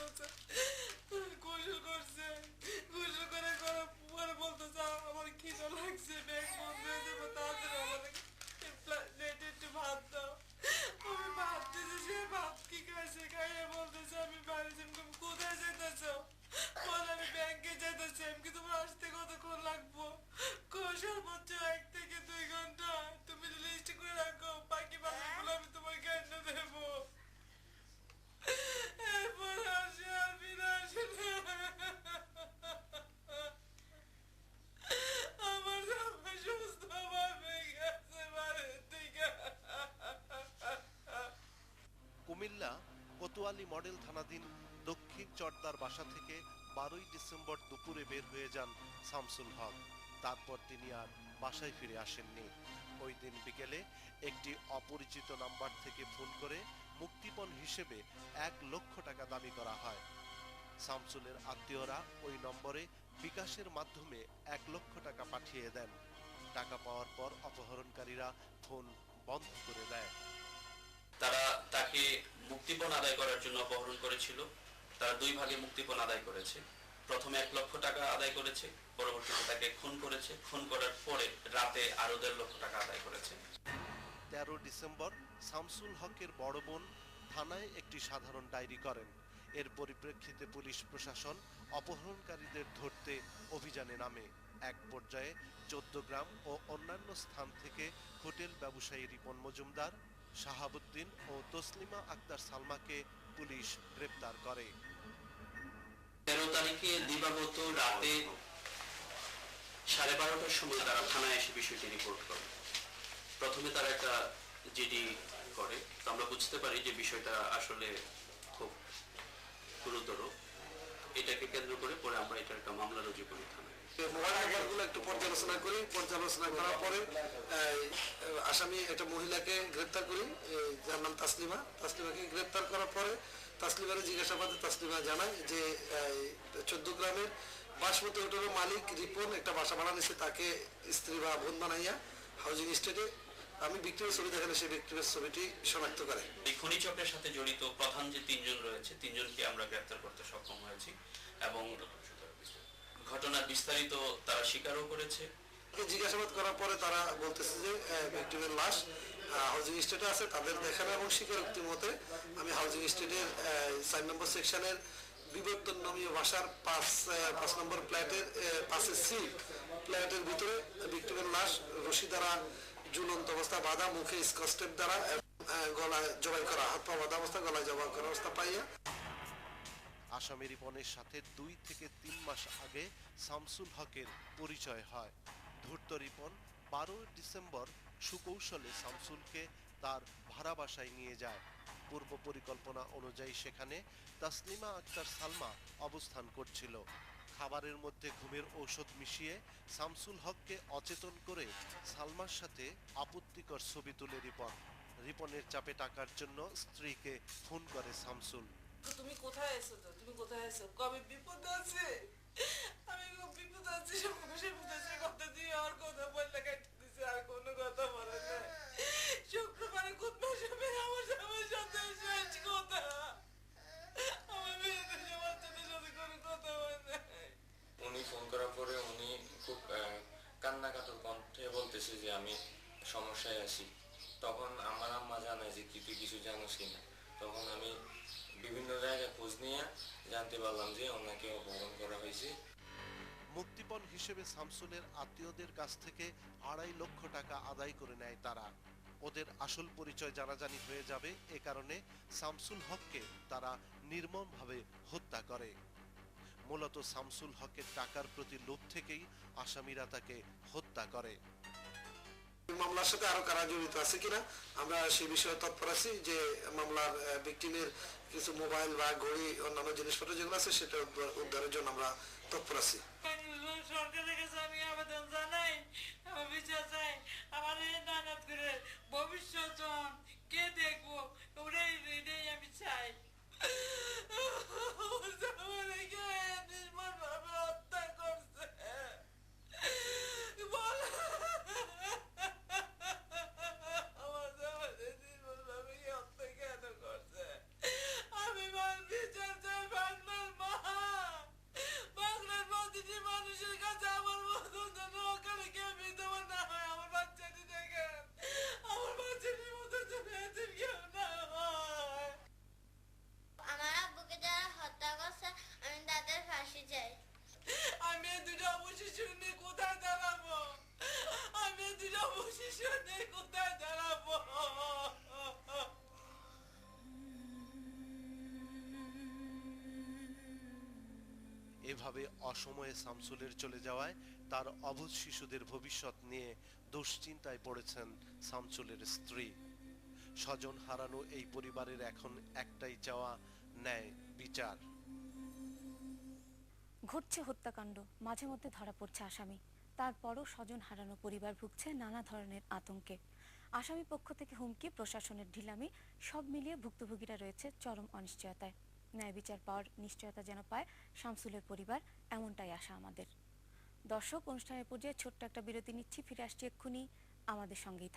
বলতেছে। গোসল করছে গোসল করে করে পরে বলতেছে আমার খিদে লাগছে ব্যাগ। কোতোয়ালি মডেল থানাধীন দক্ষিণ চর্দার বাসা থেকে বারোই ডিসেম্বর দুপুরে বের হয়ে যান শামসুল হক। তারপর তিনি আর বাসায় ফিরে আসেননি। ওই দিন বিকেলে একটি অপরিচিত নাম্বার থেকে ফোন করে মুক্তিপণ হিসেবে এক লক্ষ টাকা দাবি করা হয়। শামসুলের আত্মীয়রা ওই নম্বরে বিকাশের মাধ্যমে এক লক্ষ টাকা পাঠিয়ে দেন। টাকা পাওয়ার পর অপহরণকারীরা ফোন বন্ধ করে দেয়। তারা তাকে মুক্তিপণ আদায় করার জন্য অপহরণ করেছিল। তারা দুই ভাগে মুক্তিপণ আদায় করেছে। প্রথমে এক লক্ষ টাকা আদায় করেছে, পরবর্তীতে তাকে খুন করেছে। খুন করার পরে রাতে আরও দেড় লক্ষ টাকা আদায় করেছে। তেরো ডিসেম্বর শামসুল হকের বড় বোন থানায় একটি সাধারণ ডায়েরি করেন। এর পরিপ্রেক্ষিতে পুলিশ প্রশাসন অপহরণকারীদের ধরতে অভিযানে নামে। এক পর্যায়ে চোদ্দ গ্রাম ও অন্যান্য স্থান থেকে হোটেল ব্যবসায়ী রিপন মজুমদার শাহাবুদ্দিন ও তসলিমা আক্তার সালমাকে পুলিশ গ্রেপ্তার করে। তেরো তারিখে দিবাগত রাতে সাড়ে বারোটার সময় তারা থানায় এসে বিষয়টি রিপোর্ট করে। প্রথমে তারা একটা জিডি করে। তো আমরা বুঝতে পারি যে বিষয়টা আসলে খুব গুরুতর। এটাকে কেন্দ্র করে পরে আমরা এটা একটা মামলা রুজু করি থানায়। বাসমতি মালিক রিপন একটা বাসা ভাড়া তাকে স্ত্রী বা বোন বানাইয়া হাউজিং স্টেটে আমি বিক্রির ছবি দেখালে সেই বিক্রির ছবিটি শনাক্ত করে। এই খনি চক্রের সাথে জড়িত প্রধান যে তিনজন রয়েছে, তিনজনকে আমরা গ্রেপ্তার করতে সক্ষম হয়েছি এবং ঘটনার বিস্তারিত তারা স্বীকারও করেছে। জিজ্ঞাসাবাদ করার পরে তারা বলতেছে যে ভিক্টিমের লাশ হাউজিং স্টেটে আছে, তাদের দেখানো এবং স্বীকারোক্তি মতে আমি হাউজিং স্টেটের চার নম্বর সেকশনের বিবর্তন নামীয় ভাষার পাঁচ পাঁচ নম্বর ফ্ল্যাটের পাঁচের সি ফ্ল্যাটের ভিতরে ভিক্টিমের লাশ, রশি দ্বারা ঝুলন্ত অবস্থা, বাঁধা, মুখে স্কস্টেপ দ্বারা গলায় জবাই করা হাত পা বাঁধা অবস্থা, গলায় জবাই করা অবস্থা পাইয়া আসামি রিপনের সাথে দুই থেকে তিন মাস আগে শামসুল হকের পরিচয় হয়। ধূর্ত রিপন বারো ডিসেম্বর সুকৌশলে শামসুলকে তার ভাড়া বাসায় নিয়ে যায়। পূর্ব পরিকল্পনা অনুযায়ী সেখানে তাসলিমা আক্তার সালমা অবস্থান করছিল। খাবারের মধ্যে ঘুমের ঔষধ মিশিয়ে শামসুল হককে অচেতন করে সালমার সাথে আপত্তিকর ছবি তুলে রিপন। রিপনের চাপে টাকার জন্য স্ত্রীকে ফোন করে শামসুল। তুমি কোথায় এসো তো? তুমি কোথায় এসো কবে বিপদ আছে। আমি বিপদ আছে, সে বুঝেছে কথা দিয়ে আর কথা বললে কাটতে দিছে। আর কোনো কথা বলে না শুক্রবারে কোন মাসে আমার আমার সাথে শেষ কথা? আমার মেয়েদের সবার সাথে সাথে কোনো কথা হয় না উনি ফোন করার পরে উনি খুব কান্নাকাতর কণ্ঠে বলতেছে যে আমি সমস্যায় আছি। তখন আমার আম্মা জানায় যে কি, তুই কিছু জানোস কিনা? তখন আমি বিভিন্ন জায়গায় খোঁজ নিয়ে জানতে পারলাম যে ওনাকে অপহরণ করা হয়েছে। মুক্তিপণ হিসেবে শামসুলের আত্মীয়দের কাছ থেকে আড়াই লক্ষ টাকা আদায় করে নেয় তারা। ওদের আসল পরিচয় জানাজানি হয়ে যাবে এ কারণে শামসুল হককে তারা নির্মমভাবে হত্যা করে। মূলত শামসুল হকের টাকার প্রতি লোভ থেকেই আসামিরা তাকে হত্যা করে। মামলার সাথে আরও কারা জড়িত আছে কিনা, আমরা সেই বিষয়ে তৎপর আছি যে মামলার ভিকটিমের কিছু মোবাইল বা ঘড়ি, অন্যান্য জিনিসপত্র যেগুলো আছে সেটা উদ্ধারের জন্য আমরা তৎপর আছি। সরকারের কাছে আবেদন জানাই এভাবে অসময়ে চলে যাওয়ায় তার অবুধ শিশুদের ভবিষ্যৎ নিয়ে দুশ্চিন্তায় পড়েছেন সামসুলের স্ত্রী। স্বজন হারানো এই পরিবারের এখন একটাই চাওয়া, ন্যায়, বিচার। ঘটছে হত্যাকাণ্ড মাঝে মধ্যে ধরা পড়ছে আসামি। তারপরও স্বজন হারানো পরিবার ভুগছে নানা ধরনের আতঙ্কে। আসামি পক্ষ থেকে হুমকি, প্রশাসনের ঢিলামি, সব মিলিয়ে ভুক্তভোগীরা রয়েছে চরম অনিশ্চয়তায়। ন্যায় বিচার পাওয়ার নিশ্চয়তা যেন পায় শামসুলের পরিবার, এমনটাই আশা আমাদের। দর্শক, অনুষ্ঠানের পর্যায়ে ছোট্ট একটা বিরতি নিচ্ছি, ফিরে আসছি এক্ষুনি। আমাদের সঙ্গেই।